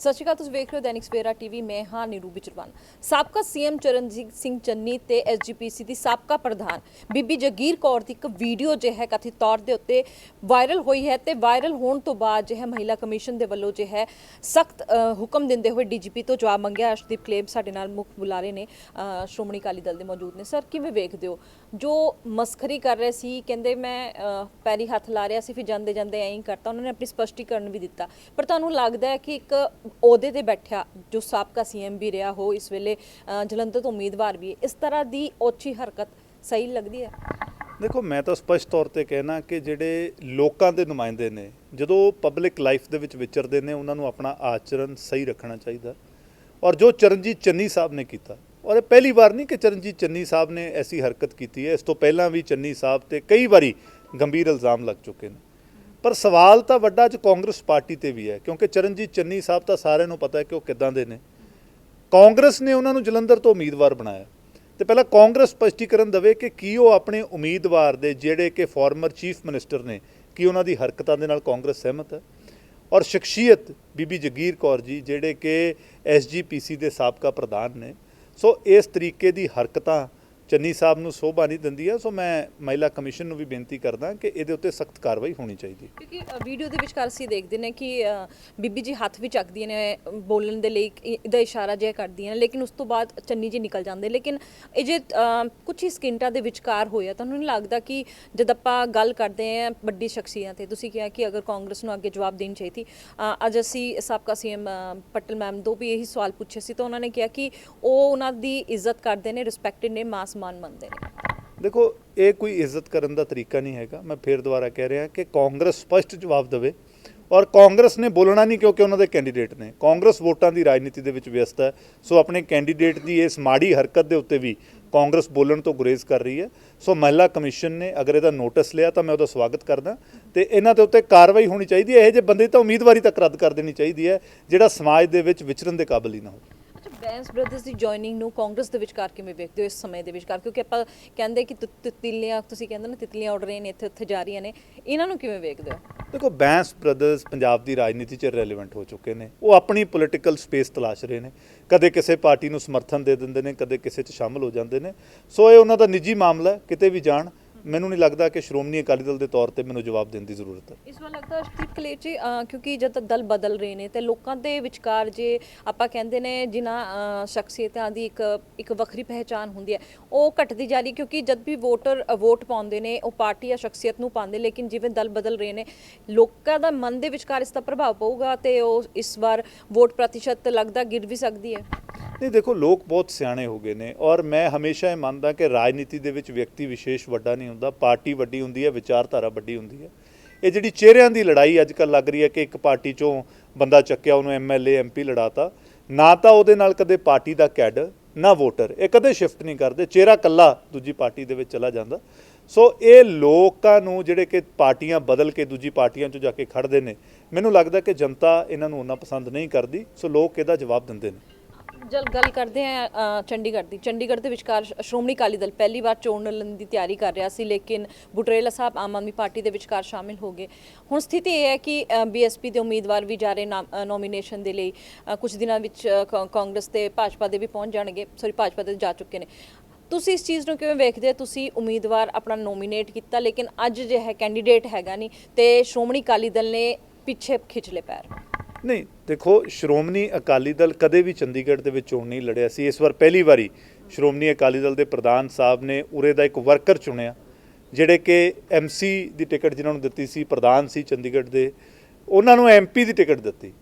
ਸਤਿ ਸ਼੍ਰੀ ਅਕਾਲ, ਤੁਸੀਂ ਵੇਖ ਰਹੇ ਹੋ ਦੈਨਿਕ ਸਵੇਰਾ ਟੀਵੀ, ਮੈਂ ਹਾਂ ਨੀਰੂ ਬਿਚਰਵਾਨ ਸਾਬਕਾ ਸੀਐਮ ਚਰਨਜੀਤ ਸਿੰਘ ਚੰਨੀ ਤੇ ਐਸਜੀਪੀਸੀ ਦੀ ਸਾਬਕਾ ਪ੍ਰਧਾਨ ਬੀਬੀ ਜਗੀਰ ਕੌਰ ਦੀ ਇੱਕ ਵੀਡੀਓ ਜੇ ਹੈ ਕਥਿਤ ਤੌਰ ਦੇ ਉੱਤੇ ਵਾਇਰਲ ਹੋਈ ਹੈ ਤੇ ਵਾਇਰਲ ਹੋਣ ਤੋਂ ਬਾਅਦ ਜੋ ਹੈ ਮਹਿਲਾ ਕਮਿਸ਼ਨ ਦੇ ਵੱਲੋਂ ਜੇ ਹੈ ਸਖਤ ਹੁਕਮ ਦਿੰਦੇ ਹੋਏ ਡੀਜੀਪੀ ਤੋਂ ਜਵਾਬ ਮੰਗਿਆ। ਅਰਸ਼ਦੀਪ ਕਲੇਬ ਸਾਡੇ ਨਾਲ ਮੁੱਖ ਬੁਲਾਰੇ ਨੇ ਸ਼੍ਰੋਮਣੀ ਅਕਾਲੀ ਦਲ ਦੇ ਮੌਜੂਦ ਨੇ। ਸਰ, ਕਿਵੇਂ ਵੇਖਦੇ ਹੋ? ਜੋ ਮਸਖਰੀ ਕਰ ਰਹੇ ਸੀ, ਕਹਿੰਦੇ ਮੈਂ ਪੈਰੀ ਹੱਥ ਲਾ ਰਿਹਾ ਸੀ, ਫਿਰ ਜਾਂਦੇ ਜਾਂਦੇ ਐਂ ਹੀ ਕਰਤਾ। ਉਹਨਾਂ ਨੇ ਆਪਣੀ ਸਪਸ਼ਟੀਕਰਨ ਵੀ ਦਿੱਤਾ। ਪਰ ਤੁਹਾਨੂੰ ਲੱਗਦਾ ਹੈ ਕਿ ਇੱਕ ਉਹਦੇ ਤੇ ਬੈਠਿਆ, ਜੋ ਸਾਬਕਾ ਸੀਐਮ ਵੀ ਰਿਹਾ ਹੋ ਇਸ ਵੇਲੇ ਜਲੰਧਰ ਤੋਂ ਉਮੀਦਵਾਰ ਵੀ ਇਸ ਤਰ੍ਹਾਂ ਦੀ ਓਛੀ ਹਰਕਤ ਸਹੀ ਲੱਗਦੀ ਹੈ? ਦੇਖੋ, ਮੈਂ ਤਾਂ ਸਪਸ਼ਟ ਤੌਰ ਤੇ ਕਹਿਣਾ ਕਿ ਜਿਹੜੇ ਲੋਕਾਂ ਦੇ ਨੁਮਾਇੰਦੇ ਨੇ, ਜਦੋਂ ਪਬਲਿਕ ਲਾਈਫ ਦੇ ਵਿੱਚ ਵਿਚਰਦੇ ਨੇ, ਉਹਨਾਂ ਨੂੰ ਆਪਣਾ ਆਚਰਣ ਸਹੀ ਰੱਖਣਾ ਚਾਹੀਦਾ। ਔਰ ਜੋ ਚਰਨਜੀਤ ਚੰਨੀ ਸਾਹਿਬ ਨੇ ਕੀਤਾ, ਔਰ ਇਹ ਪਹਿਲੀ ਵਾਰ ਨਹੀਂ ਕਿ ਚਰਨਜੀਤ ਚੰਨੀ ਸਾਹਿਬ ਨੇ ਐਸੀ ਹਰਕਤ ਕੀਤੀ ਹੈ। ਇਸ ਤੋਂ ਪਹਿਲਾਂ ਵੀ ਚੰਨੀ ਸਾਹਿਬ ਤੇ ਕਈ ਵਾਰੀ ਗੰਭੀਰ ਇਲਜ਼ਾਮ ਲੱਗ ਚੁੱਕੇ ਨੇ। ਪਰ ਸਵਾਲ ਤਾਂ ਵੱਡਾ ਅੱਜ ਕਾਂਗਰਸ ਪਾਰਟੀ ਤੇ ਵੀ ਹੈ, ਕਿਉਂਕਿ ਚਰਨਜੀਤ ਚੰਨੀ ਸਾਹਿਬ ਤਾਂ ਸਾਰਿਆਂ ਨੂੰ ਪਤਾ ਹੈ ਕਿ ਉਹ ਕਿੱਦਾਂ ਦੇ ਨੇ। ਕਾਂਗਰਸ ਨੇ ਉਹਨਾਂ ਨੂੰ ਜਲੰਧਰ ਤੋਂ ਉਮੀਦਵਾਰ ਬਣਾਇਆ। ਤੇ ਪਹਿਲਾਂ ਕਾਂਗਰਸ ਸਪਸ਼ਟੀਕਰਨ ਦੇਵੇ ਕਿ ਕੀ ਉਹ ਆਪਣੇ ਉਮੀਦਵਾਰ ਦੇ ਜਿਹੜੇ ਕਿ ਫਾਰਮਰ ਚੀਫ ਮਿਨਿਸਟਰ ਨੇ, ਕੀ ਉਹਨਾਂ ਦੀ ਹਰਕਤਾਂ ਦੇ ਨਾਲ ਕਾਂਗਰਸ ਸਹਿਮਤ ਹੈ? ਔਰ ਸ਼ਖਸੀਅਤ ਬੀਬੀ ਜਗੀਰ ਕੌਰ ਜੀ, ਜਿਹੜੇ ਕਿ ਐਸਜੀਪੀਸੀ ਦੇ ਸਾਬਕਾ ਪ੍ਰਧਾਨ ਨੇ। ਸੋ ਇਸ ਤਰੀਕੇ ਦੀ ਹਰਕਤਾਂ ਚੰਨੀ ਸਾਹਿਬ ਨੂੰ ਸੋਭਾ ਨਹੀਂ ਦਿੰਦੀ ਦਿੰਦੀਆਂ ਸੋ ਮੈਂ ਮਹਿਲਾ ਕਮਿਸ਼ਨ ਨੂੰ ਵੀ ਬੇਨਤੀ ਕਰਦਾ ਕਿ ਇਹਦੇ ਉੱਤੇ ਸਖਤ ਕਾਰਵਾਈ ਹੋਣੀ ਚਾਹੀਦੀ। ਹੈ ਕਿਉਂਕਿ ਵੀਡੀਓ ਦੇ ਵਿਚਕਾਰ ਅਸੀਂ ਦੇਖਦੇ ਨੇ ਕਿ ਬੀਬੀ ਜੀ ਹੱਥ ਵੀ ਚੱਕਦੀਆਂ ਨੇ ਬੋਲਣ ਦੇ ਲਈ ਇਹਦਾ ਇਸ਼ਾਰਾ ਜਿਹਾ ਕਰਦੀਆਂ ਨੇ ਲੇਕਿਨ ਉਸ ਤੋਂ ਬਾਅਦ ਚੰਨੀ ਜੀ ਨਿਕਲ ਜਾਂਦੇ ਲੇਕਿਨ ਇਹ ਜੇ ਅ, ਕੁਝ ਹੀ ਸਕਿੰਟਾਂ ਦੇ ਵਿਚਕਾਰ ਹੋਇਆ ਤੁਹਾਨੂੰ ਨਹੀਂ ਲੱਗਦਾ ਕਿ ਜਦ ਆਪਾਂ ਗੱਲ ਕਰਦੇ ਹਾਂ ਵੱਡੀ ਸ਼ਖਸੀਅਤਾਂ ਤੇ ਤੁਸੀਂ ਕਿਹਾ ਕਿ ਅਗਰ ਕਾਂਗਰਸ ਨੂੰ ਅੱਗੇ ਜਵਾਬ ਦੇਣੀ ਚਾਹੀਦੀ ਅੱਜ ਅਸੀਂ ਸਾਬਕਾ ਸੀਐਮ ਪਟਲ ਮੈਮ ਤੋਂ ਵੀ ਇਹੀ ਸਵਾਲ ਪੁੱਛੇ ਸੀ ਤਾਂ ਉਹਨਾਂ ਨੇ ਕਿਹਾ ਕਿ ਉਹ ਉਹਨਾਂ ਦੀ ਇੱਜ਼ਤ ਕਰਦੇ ਨੇ ਰਿਸਪੈਕਟਡ ਨੇ ਮਾਸ ਸਮਾਨ ਮੰਨਦੇ ਨੇ। ਦੇਖੋ, ਇਹ ਕੋਈ ਇੱਜ਼ਤ ਕਰਨ ਦਾ ਤਰੀਕਾ ਨਹੀਂ ਹੈਗਾ। ਮੈਂ ਫੇਰ ਦੁਬਾਰਾ ਕਹਿ ਰਿਹਾ ਕਿ ਕਾਂਗਰਸ ਸਪਸ਼ਟ ਜਵਾਬ ਦੇਵੇ ਔਰ ਕਾਂਗਰਸ ਨੇ ਬੋਲਣਾ ਨਹੀਂ ਕਿਉਂਕਿ ਉਹਨਾਂ ਦੇ ਕੈਂਡੀਡੇਟ ਨੇ। ਕਾਂਗਰਸ ਵੋਟਾਂ ਦੀ ਰਾਜਨੀਤੀ ਦੇ ਵਿੱਚ ਵਿਅਸਤ ਹੈ। ਸੋ ਆਪਣੇ ਕੈਂਡੀਡੇਟ ਦੀ ਇਸ ਮਾੜੀ ਹਰਕਤ ਦੇ ਉੱਤੇ ਵੀ ਕਾਂਗਰਸ ਬੋਲਣ ਤੋਂ ਗੁਰੇਜ਼ ਕਰ ਰਹੀ ਹੈ। ਸੋ ਮਹਿਲਾ ਕਮਿਸ਼ਨ ਨੇ ਅਗਰ ਇਹਦਾ ਨੋਟਿਸ ਲਿਆ ਤਾਂ ਮੈਂ ਉਹਦਾ ਸਵਾਗਤ ਕਰਦਾ। ਤੇ ਇਹਨਾਂ ਦੇ ਉੱਤੇ ਕਾਰਵਾਈ ਹੋਣੀ ਚਾਹੀਦੀ ਹੈ। ਇਹ ਜੇ ਬੰਦੇ ਤਾਂ ਉਮੀਦਵਾਰੀ ਤੱਕ ਰੱਦ ਕਰ ਦੇਣੀ ਚਾਹੀਦੀ ਹੈ, ਜਿਹੜਾ ਸਮਾਜ ਦੇ ਵਿੱਚ ਵਿਚਰਨ ਦੇ ਕਾਬਿਲ ਹੀ ਨਾ ਹੋਵੇ। ਬੈਂਸ ਬ੍ਰਦਰਸ ਦੀ ਜੁਆਇਨਿੰਗ ਨੂੰ ਕਾਂਗਰਸ ਦੇ ਵਿਚਕਾਰ ਕਿਵੇਂ ਵੇਖਦੇ ਹੋ ਇਸ ਸਮੇਂ ਦੇ ਵਿਚਕਾਰ? ਕਿਉਂਕਿ ਆਪਾਂ ਕਹਿੰਦੇ ਕਿ ਤਿ- ਤਿਤਲੀਆਂ, ਤੁਸੀਂ ਕਹਿੰਦੇ ਨਾ ਤਿਤਲੀਆਂ ਉੱਡ ਰਹੀਆਂ ਨੇ, ਇੱਥੇ ਉੱਥੇ ਜਾ ਰਹੀਆਂ ਨੇ। ਇਹਨਾਂ ਨੂੰ ਕਿਵੇਂ ਵੇਖਦੇ ਹੋ? ਦੇਖੋ, ਬੈਂਸ ਬ੍ਰਦਰਸ ਪੰਜਾਬ ਦੀ ਰਾਜਨੀਤੀ 'ਚ ਰੈਲੇਵੈਂਟ ਹੋ ਚੁੱਕੇ ਨੇ। ਉਹ ਆਪਣੀ ਪੋਲੀਟੀਕਲ ਸਪੇਸ ਤਲਾਸ਼ ਰਹੇ ਨੇ। ਕਦੇ ਕਿਸੇ ਪਾਰਟੀ ਨੂੰ ਸਮਰਥਨ ਦੇ ਦਿੰਦੇ ਨੇ, ਕਦੇ ਕਿਸੇ 'ਚ ਸ਼ਾਮਲ ਹੋ ਜਾਂਦੇ ਨੇ। ਸੋ ਇਹ ਉਹਨਾਂ ਦਾ ਨਿੱਜੀ ਮਾਮਲਾ ਕਿਤੇ ਵੀ ਜਾਣ। ਮੈਨੂੰ ਨਹੀਂ ਲੱਗਦਾ ਕਿ ਸ਼੍ਰੋਮਣੀ ਅਕਾਲੀ ਦਲ ਦੇ ਤੌਰ ਤੇ ਮੈਨੂੰ ਜਵਾਬ ਦੇਣ ਦੀ ਜ਼ਰੂਰਤ ਹੈ। ਇਸ ਵਾਰ ਲੱਗਦਾ ਅਰਸ਼ਦੀਪ ਕਲੇਚੀ ਕਿਉਂਕਿ ਜਦ ਤੱਕ ਦਲ ਬਦਲ ਰਹੇ ਨੇ ਤੇ ਲੋਕਾਂ ਦੇ ਵਿਚਕਾਰ ਜੇ ਆਪਾਂ ਕਹਿੰਦੇ ਨੇ ਜਿਨ੍ਹਾਂ ਸ਼ਖਸੀਅਤਾਂ ਦੀ ਇੱਕ ਇੱਕ ਵੱਖਰੀ ਪਹਿਚਾਨ ਹੁੰਦੀ ਹੈ, ਉਹ ਘਟਦੀ ਜਾ ਰਹੀ ਕਿਉਂਕਿ ਜਦ ਵੀ ਵੋਟਰ ਵੋਟ ਪਾਉਂਦੇ ਨੇ, ਉਹ ਪਾਰਟੀ ਜਾਂ ਸ਼ਖਸੀਅਤ ਨੂੰ ਪਾਉਂਦੇ ਲੇਕਿਨ ਜਿਵੇਂ ਦਲ ਬਦਲ ਰਹੇ ਨੇ, ਲੋਕਾਂ ਦਾ ਮਨ ਦੇ ਵਿਚਕਾਰ ਇਸ ਦਾ ਪ੍ਰਭਾਵ ਪਊਗਾ ਤੇ ਉਹ ਇਸ ਵਾਰ ਵੋਟ ਪ੍ਰਤੀਸ਼ਤ ਲੱਗਦਾ ਗਿਰ ਵੀ ਸਕਦੀ ਹੈ। ਨਹੀਂ, ਦੇਖੋ, ਲੋਕ ਬਹੁਤ ਸਿਆਣੇ ਹੋ ਗਏ ਨੇ ਔਰ ਮੈਂ ਹਮੇਸ਼ਾ ਇਹ ਮੰਨਦਾ ਕਿ ਰਾਜਨੀਤੀ ਦੇ ਵਿੱਚ ਵਿਅਕਤੀ ਵਿਸ਼ੇਸ਼ ਵੱਡਾ ਨਹੀਂ ਹੁੰਦਾ, ਪਾਰਟੀ ਵੱਡੀ ਹੁੰਦੀ ਹੈ, ਵਿਚਾਰਧਾਰਾ ਵੱਡੀ ਹੁੰਦੀ ਹੈ। ਇਹ ਜਿਹੜੀ ਚਿਹਰਿਆਂ ਦੀ ਲੜਾਈ ਅੱਜ ਕੱਲ੍ਹ ਲੱਗ ਰਹੀ ਹੈ ਕਿ ਇੱਕ ਪਾਰਟੀ ਚੋਂ ਬੰਦਾ ਚੱਕਿਆ, ਉਹਨੂੰ ਐਮਐਲਏ ਐਮਪੀ ਲੜਾਤਾ, ਨਾ ਤਾਂ ਉਹਦੇ ਨਾਲ ਕਦੇ ਪਾਰਟੀ ਦਾ ਕੈਡਰ ਨਾ ਵੋਟਰ, ਇਹ ਕਦੇ ਸ਼ਿਫਟ ਨਹੀਂ ਕਰਦੇ, ਚਿਹਰਾ ਕੱਲਾ ਦੂਜੀ ਪਾਰਟੀ ਦੇ ਵਿੱਚ ਚਲਾ ਜਾਂਦਾ। ਸੋ ਇਹ ਲੋਕਾਂ ਨੂੰ ਜਿਹੜੇ ਕਿ ਪਾਰਟੀਆਂ ਬਦਲ ਕੇ ਦੂਜੀ ਪਾਰਟੀਆਂ 'ਚ ਜਾ ਕੇ ਖੜਦੇ ਨੇ, ਮੈਨੂੰ ਲੱਗਦਾ ਕਿ ਜਨਤਾ ਇਹਨਾਂ ਨੂੰ ਉਹਨਾਂ ਪਸੰਦ ਨਹੀਂ ਕਰਦੀ, ਸੋ ਲੋਕ ਇਹਦਾ ਜਵਾਬ ਦਿੰਦੇ ਨੇ। ਜਲ ਗੱਲ ਕਰਦੇ ਆ ਚੰਡੀਗੜ੍ਹ ਦੀ। ਚੰਡੀਗੜ੍ਹ ਦੇ ਵਿਚਕਾਰ ਸ਼- ਸ਼੍ਰੋਮਣੀ ਅਕਾਲੀ ਦਲ ਪਹਿਲੀ ਵਾਰ ਚੋਣ ਲੜਨ ਦੀ ਤਿਆਰੀ ਕਰ ਰਿਹਾ ਸੀ ਲੇਕਿਨ ਬੁਟਰੇਲਾ ਸਾਹਿਬ ਆਮ ਆਦਮੀ ਪਾਰਟੀ ਦੇ ਵਿਚਕਾਰ ਸ਼ਾਮਿਲ ਹੋ ਗਏ। ਹੁਣ ਸਥਿਤੀ ਇਹ ਹੈ ਕਿ ਬੀਐਸਪੀ ਦੇ ਉਮੀਦਵਾਰ ਵੀ ਜਾ ਰਹੇ ਨੋਮੀਨੇਸ਼ਨ ਦੇ ਲਈ। ਅ, ਕੁਝ ਦਿਨਾਂ ਵਿੱਚ ਅ, ਕਾਂਗਰਸ ਤੇ ਭਾਜਪਾ ਦੇ ਵੀ ਪਹੁੰਚ ਜਾਣਗੇ। ਸੌਰੀ ਭਾਜਪਾ ਦੇ ਜਾ ਚੁੱਕੇ ਨੇ। ਤੁਸੀਂ ਇਸ ਚੀਜ਼ ਨੂੰ ਕਿਵੇਂ ਵੇਖਦੇ ਹੋ? ਤੁਸੀਂ ਉਮੀਦਵਾਰ ਆਪਣਾ ਨੋਮੀਨੇਟ ਕੀਤਾ ਲੇਕਿਨ ਅੱਜ ਜੇ ਹੈ ਕੈਂਡੀਡੇਟ ਹੈਗਾ ਨਹੀਂ ਤੇ ਸ਼੍ਰੋਮਣੀ ਅਕਾਲੀ ਦਲ ਨੇ ਪਿੱਛੇ ਖਿੱਚ ਲਏ ਪੈਰ। ਨਹੀਂ, ਦੇਖੋ, ਸ਼੍ਰੋਮਣੀ ਅਕਾਲੀ ਦਲ ਕਦੇ ਵੀ ਚੰਡੀਗੜ੍ਹ ਦੇ ਵਿੱਚ ਚੋਣ ਨਹੀਂ ਲੜਿਆ ਸੀ। ਇਸ ਵਾਰ ਪਹਿਲੀ ਵਾਰੀ ਸ਼੍ਰੋਮਣੀ ਅਕਾਲੀ ਦਲ ਦੇ ਪ੍ਰਧਾਨ ਸਾਹਿਬ ਨੇ ਉਰੇ ਦਾ ਇੱਕ ਵਰਕਰ ਚੁਣਿਆ, ਜਿਹੜੇ ਕਿ ਐਮਸੀ ਦੀ ਟਿਕਟ ਜਿਨ੍ਹਾਂ ਨੂੰ ਦਿੱਤੀ ਸੀ, ਪ੍ਰਧਾਨ ਸੀ ਚੰਡੀਗੜ੍ਹ ਦੇ, ਉਹਨਾਂ ਨੂੰ ਐਮਪੀ ਦੀ ਟਿਕਟ ਦਿੱਤੀ।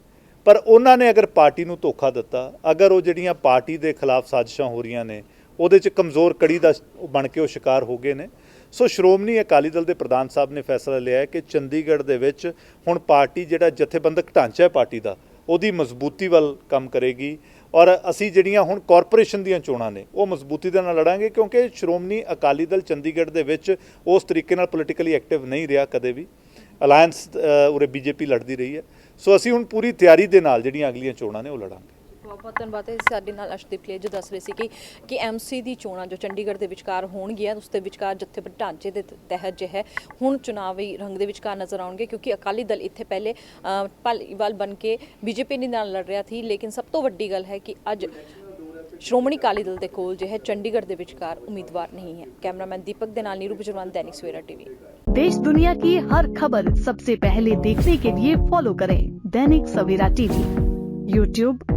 ਪਰ ਉਹਨਾਂ ਨੇ ਅਗਰ ਪਾਰਟੀ ਨੂੰ ਧੋਖਾ ਦਿੱਤਾ, ਅਗਰ ਉਹ ਜਿਹੜੀਆਂ ਪਾਰਟੀ ਦੇ ਖਿਲਾਫ ਸਾਜ਼ਿਸ਼ਾਂ ਹੋ ਰਹੀਆਂ ਨੇ, ਉਹਦੇ 'ਚ ਕਮਜ਼ੋਰ ਕੜੀ ਦਾ ਬਣ ਕੇ ਉਹ ਸ਼ਿਕਾਰ ਹੋ ਗਏ ਨੇ ਸੋ ਸ਼੍ਰੋਮਣੀ ਅਕਾਲੀ ਦਲ ਦੇ ਪ੍ਰਧਾਨ ਸਾਹਿਬ ਨੇ ਫੈਸਲਾ ਲਿਆ ਹੈ ਕਿ ਚੰਡੀਗੜ੍ਹ ਦੇ ਵਿੱਚ ਹੁਣ ਪਾਰਟੀ ਜਿਹੜਾ ਜਥੇਬੰਦਕ ਢਾਂਚਾ ਹੈ ਪਾਰਟੀ ਦਾ, ਉਹਦੀ ਮਜ਼ਬੂਤੀ ਵੱਲ ਕੰਮ ਕਰੇਗੀ ਔਰ ਅਸੀਂ ਜਿਹੜੀਆਂ ਹੁਣ ਕਾਰਪੋਰੇਸ਼ਨ ਦੀਆਂ ਚੋਣਾਂ ਨੇ, ਉਹ ਮਜ਼ਬੂਤੀ ਦੇ ਨਾਲ ਲੜਾਂਗੇ ਕਿਉਂਕਿ ਸ਼੍ਰੋਮਣੀ ਅਕਾਲੀ ਦਲ ਚੰਡੀਗੜ੍ਹ ਦੇ ਵਿੱਚ ਉਸ ਤਰੀਕੇ ਨਾਲ ਪੋਲੀਟੀਕਲੀ ਐਕਟਿਵ ਨਹੀਂ ਰਿਹਾ ਕਦੇ ਵੀ। ਅਲਾਈਅੰਸ ਉਰੇ ਬੀਜੇਪੀ ਲੜਦੀ ਰਹੀ ਹੈ। ਸੋ ਅਸੀਂ ਹੁਣ ਪੂਰੀ ਤਿਆਰੀ ਦੇ ਨਾਲ ਜਿਹੜੀਆਂ ਅਗਲੀਆਂ ਚੋਣਾਂ ਨੇ, ਉਹ ਲੜਾਂਗੇ। ਬਹੁਤ ਬਹੁਤ ਧੰਨਵਾਦ ਹੈ ਸਾਡੇ ਨਾਲ ਅਸ਼ਦੀਪ ਕਲੇਜ ਦੱਸ ਰਹੇ ਸੀ ਕਿ ਕਿ ਐਮਸੀ ਦੀ ਚੋਣਾਂ ਜੋ ਚੰਡੀਗੜ੍ਹ ਦੇ ਵਿਚਕਾਰ ਹੋਣਗੀਆਂ ਉਸ ਦੇ ਵਿਚਕਾਰ ਜਥੇਬੰਦੀ ਢਾਂਚੇ ਦੇ ਤਹਿਤ ਜੋ ਹੈ ਹੁਣ ਚੁਣਾਵੀ ਰੰਗ ਦੇ ਵਿਚਕਾਰ ਨਜ਼ਰ ਆਉਣਗੇ ਕਿਉਂਕਿ ਅਕਾਲੀ ਦਲ ਇੱਥੇ ਪਹਿਲੇ ਅ, ਭਾਲੀਵਾਲ ਬਣ ਕੇ ਬੀਜੇਪੀ ਦੇ ਨਾਲ ਲੜ ਰਿਹਾ ਸੀ ਲੇਕਿਨ ਸਭ ਤੋਂ ਵੱਡੀ ਗੱਲ ਹੈ ਕਿ ਅੱਜ ਸ਼੍ਰੋਮਣੀ ਅਕਾਲੀ ਦਲ ਦੇ ਕੋਲ ਜੋ ਹੈ ਚੰਡੀਗੜ੍ਹ ਦੇ ਵਿਚਕਾਰ ਉਮੀਦਵਾਰ ਨਹੀਂ ਹੈ ਕੈਮਰਾਮੈਨ ਦੀਪਕ ਦੇ ਨਾਲ ਨੀਰੂ ਬਿਜਰਵਾਨ दैनिक सवेरा टीवी देश दुनिया की हर खबर सबसे पहले देखने के लिए फॉलो करें दैनिक सवेरा टीवी यूट्यूब